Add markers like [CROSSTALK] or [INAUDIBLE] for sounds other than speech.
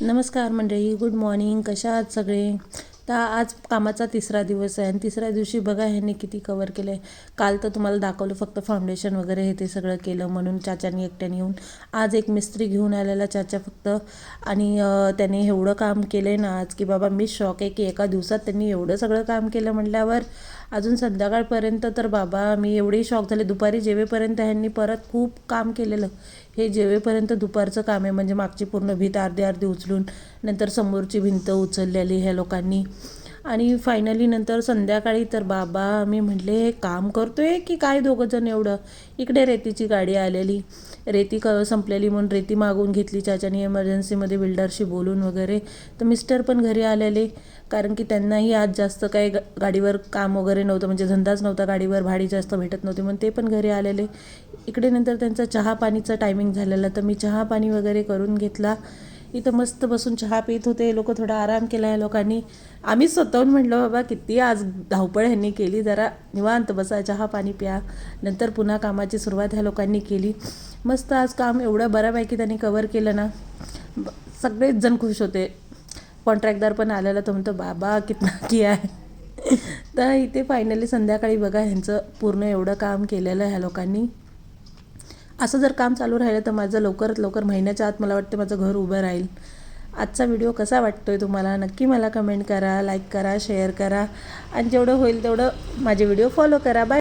नमस्कार मंडळी good morning कशा आहात सगळे? तर आज कामाचा तिसरा दिवस आहे आणि तिसऱ्या दिवशी बघा ह्यांनी किती कवर केलं आहे काल तर तुम्हाला दाखवलं फक्त फाउंडेशन वगैरे हे ते सगळं केलं म्हणून चाचानी एकट्याने येऊन. आज एक मिस्त्री घेऊन आलेला चाचा फक्त. आणि त्याने एवढं काम केलं आहे ना आज की बाबा मी शॉक आहे की एका दिवसात त्यांनी एवढं सगळं काम केलं म्हटल्यावर अजून संध्याकाळपर्यंत तर बाबा मी एवढी शॉक झाले. दुपारी जेवेपर्यंत ह्यांनी परत खूप काम केलेलं हे जेवेपर्यंत दुपारचं काम आहे म्हणजे मागची पूर्ण भीत अर्धी अर्धी उचलून नंतर समोरची भिंत उचललेली ह्या लोकांनी. आणि फायनली नंतर संध्याकाळी तर बाबा मी म्हटले हे काम करतो आहे की काय दोघंजण एवढं? इकडे रेतीची गाडी आलेली. रेती क संपलेली म्हणून रेती मागून घेतली चाच्यानी एमर्जन्सीमध्ये बिल्डरशी बोलून वगैरे. तर मिस्टर पण घरी आलेले. कारण की त्यांनाही आज जास्त काही गाडीवर काम वगैरे नव्हतं. म्हणजे धंदाच नव्हता गाडीवर भाडी जास्त भेटत नव्हती म्हणून ते पण घरी आलेले. इकडे नंतर त्यांचा चहा पाणीचा टायमिंग झालेला. तर मी चहा पाणी वगैरे करून घेतला. इथं मस्त बसून चहा पित होते लोक थोडा आराम केला या लोकांनी. आम्ही स्वतःहून म्हटलं बाबा किती आज धावपळ ह्यांनी केली जरा निवांत बसा चहा पाणी प्या. नंतर पुन्हा कामाची सुरुवात ह्या लोकांनी केली. मस्त आज काम एवढं बऱ्यापैकी त्यांनी कवर केलं ना. सगळेच जण खुश होते. कॉन्ट्रॅक्टदार पण आलेला तो म्हणतो बाबा कितना [LAUGHS] किया आहे तर इथे फायनली संध्याकाळी बघा ह्यांचं पूर्ण एवढं काम केलेलं ह्या लोकांनी. असं जर काम चालू राहिलं तर माझं लवकरात लवकर महिन्याच्या आत मला वाटतं माझं घर उभं राहील. आजचा व्हिडिओ कसा वाटतो आहे तुम्हाला? नक्की मला कमेंट करा लाईक करा शेअर करा. आणि जेवढं होईल तेवढं माझे व्हिडिओ फॉलो करा. बाय